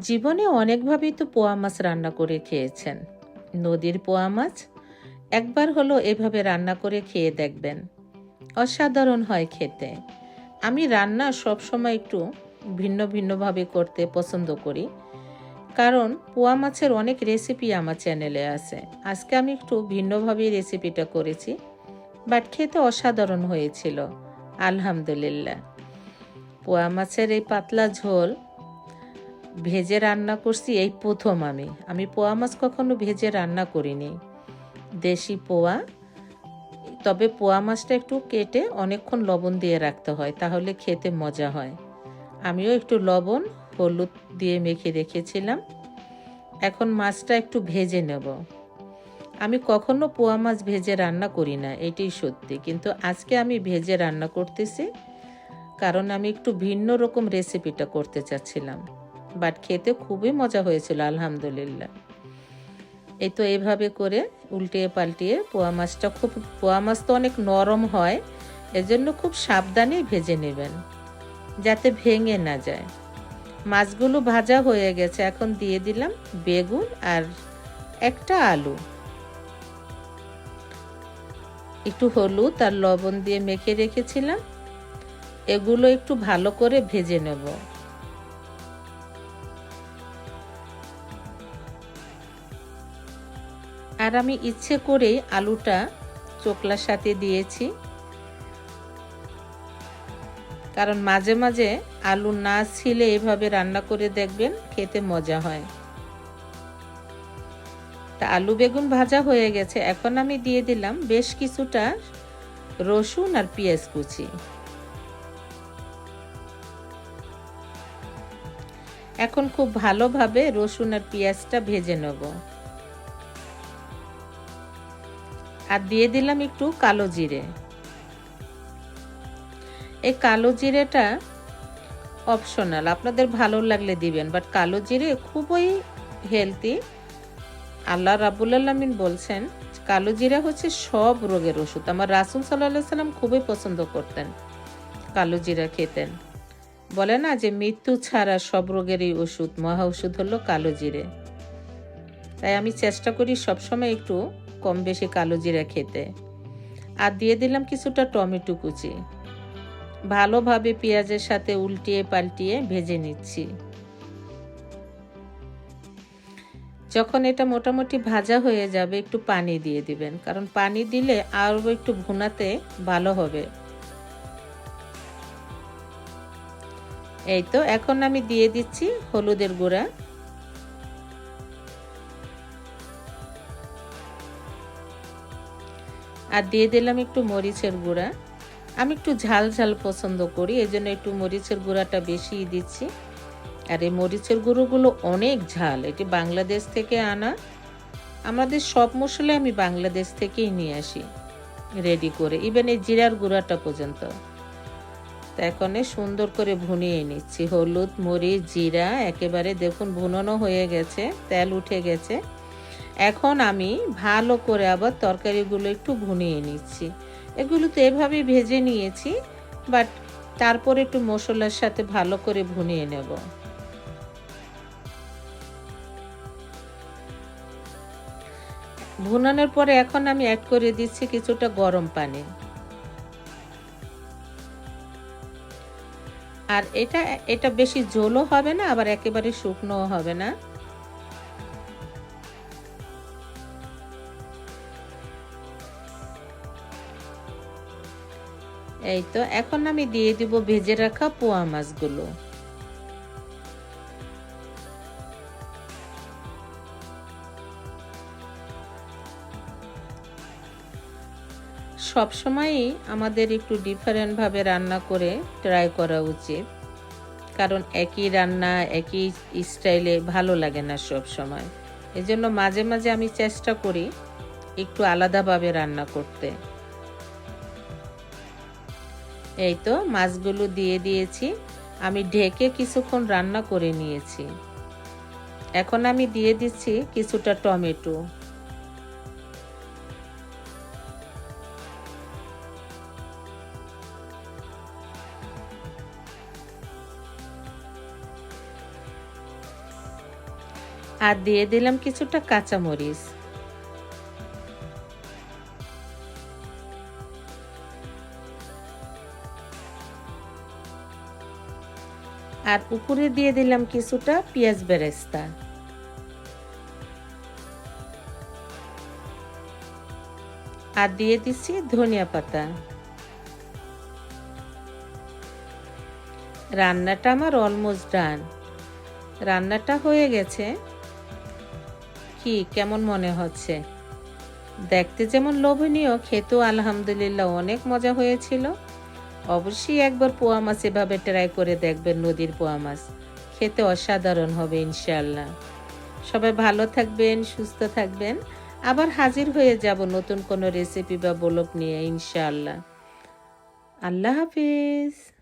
জীবনে অনেকভাবেই তো পোয়া মাছ রান্না করে খেয়েছেন। নদীর পোয়া মাছ একবার হলো এভাবে রান্না করে খেয়ে দেখবেন। অসাধারণ হয় খেতে। আমি রান্না সবসময় একটু ভিন্ন ভিন্নভাবে করতে পছন্দ করি। কারণ পোয়া মাছের অনেক রেসিপি আমার চ্যানেলে আছে। আজকে আমি একটু ভিন্নভাবে রেসিপিটা করেছি বাট খেতে অসাধারণ হয়েছিল। আলহামদুলিল্লাহ। পোয়া মাছের এই পাতলা ঝোল ভেজে রান্না করছি, এই প্রথম আমি। আমি পোয়া মাছ কখনো ভেজে রান্না করিনি। দেশি পোয়া, তবে পোয়া মাছটা একটু কেটে অনেকক্ষণ লবণ দিয়ে রাখতে হয়, তাহলে খেতে মজা হয়। আমিও একটু লবণ, হলুদ দিয়ে মেখে রেখেছিলাম। এখন মাছটা একটু ভেজে নেব। আমি কখনো পোয়া মাছ ভেজে রান্না করি না, এটাই সত্যি। কিন্তু আজকে আমি ভেজে রান্না করতেছি, কারণ আমি একটু ভিন্ন রকম রেসিপিটা করতে চাচ্ছিলাম। বাট খেতে খুবই মজা হয়েছিল, আলহামদুলিল্লাহ। এই তো এইভাবে করে উল্টিয়ে পাল্টিয়ে পোয়া মাছটা খুব, পোয়া মাছ তো অনেক নরম হয়, এজন্য খুব সাবধানেই ভেজে নেবেন, যাতে ভেঙে না যায়। মাছগুলো ভাজা হয়ে গেছে, এখন দিয়ে দিলাম বেগুন আর একটা আলু। একটু হলুদ আর লবণ দিয়ে মেখে রেখেছিলাম, এগুলো একটু ভালো করে ভেজে নেব। আর আমি ইচ্ছে করেই আলুটা চোকলার সাথে দিয়েছি। কারণ মাঝে মাঝে আলু না ছিলে এভাবে রান্না করে দেখবেন খেতে মজা হয়। তা আলু বেগুন ভাজা হয়ে গেছে। এখন আমি দিয়ে দিলাম বেশ কিছুটা রসুন আর পেঁয়াজ কুচি। এখন খুব ভালোভাবে রসুন আর পেঁয়াজটা ভেজে নেব। আর দিয়ে দিলাম একটু কালো জিরে। এই কালো জিরেটা অপশনাল আপনাদের ভালো লাগলে দিবেন বাট কালো জিরে খুবই হেলদি আল্লাহ রাবুল আলমিন বলছেন, কালো জিরা হচ্ছে সব রোগের ওষুধ। আমার রাসুল সাল্লাহ সাল্লাম খুবই পছন্দ করতেন কালো জিরা খেতেন। বলে না যে মৃত্যু ছাড়া সব রোগেরই ওষুধ, মহা ওষুধ হলো কালো জিরে। তাই আমি চেষ্টা করি সবসময় একটু কম বেশি কালো জিরা খেতে। আর দিয়ে দিলাম কিছুটা টমেটো কুচি। ভালোভাবে পেঁয়াজের সাথে উল্টিয়ে পাল্টিয়ে ভেজে নিচ্ছি। যখন এটা মোটামুটি ভাজা হয়ে যাবে, একটু পানি দিয়ে দিবেন। কারণ পানি দিলে আরও একটু ভুনাতে ভালো হবে। এই তো, এখন আমি দিয়ে দিচ্ছি হলুদের গুঁড়া। আর দিয়ে দিলাম একটু মরিচের গুঁড়া। আমি একটু ঝাল ঝাল পছন্দ করি এই জন্য একটু মরিচের গুঁড়াটা বেশি দিচ্ছি। আর এই মরিচের গুঁড়োগুলো অনেক ঝাল, এটি বাংলাদেশ থেকে আনা। আমাদের সব মশলা আমি বাংলাদেশ থেকেই নিয়ে আসি, রেডি করে। ইভেন এই জিরার গুঁড়াটা পর্যন্ত। তা এখন সুন্দর করে ভুনিয়ে নিচ্ছি। হলুদ, মরিচ, জিরা, একেবারে দেখুন ভুনানো হয়ে গেছে, তেল উঠে গেছে। এখন আমি ভালো করে আবার তরকারিগুলো একটু ভুনিয়ে নিচ্ছি। এগুলো তো এভাবেই ভেজে নিয়েছি বাট তারপর একটু মশলার সাথে ভালো করে ভুনিয়ে নেব। ভুনানোর পরে এখন আমি অ্যাড করে দিচ্ছি কিছুটা গরম পানি। আর এটা এটা বেশি ঝোলও হবে না, আবার একেবারে শুকনোও হবে না। এই তো, এখন আমি দিয়ে দিব ভেজে রাখা পোয়া মাছগুলো। সব সবসময়ই আমাদের একটু ডিফারেন্টভাবে রান্না করে ট্রাই করা উচিত। কারণ একই রান্না, একই স্টাইলে ভালো লাগে না সব সময়। এজন্য মাঝে মাঝে আমি চেষ্টা করি একটু আলাদাভাবে রান্না করতে। এই তো মাছগুলো দিয়ে দিয়েছি। আমি ঢেকে কিছুক্ষণ রান্না করে নিয়েছি। এখন আমি দিয়ে দিচ্ছি কিছুটা টমেটো। আর দিয়ে দিলাম কিছুটা কাঁচামরিচ। আর উপরে দিয়ে দিলাম কিছুটা পেঁয়াজ বেরেস্তা। আর দিয়ে দিচ্ছি ধনিয়া পাতা। রান্নাটা আমার অলমোস্ট ডান রান্নাটা হয়ে গেছে। কি, কেমন মনে হচ্ছে? দেখতে যেমন লোভনীয়, খেতেও আলহামদুলিল্লাহ অনেক মজা হয়েছিল। অবশ্যই একবার পোয়া মাছ এভাবে ট্রাই করে দেখবেন, নদীর পোয়া মাছ। খেতে অসাধারণ হবে ইনশাল্লাহ সবাই ভালো থাকবেন, সুস্থ থাকবেন। আবার হাজির হয়ে যাব নতুন কোনো রেসিপি বা ব্লগ নিয়ে ইনশাআল্লাহ। আল্লাহ হাফিজ।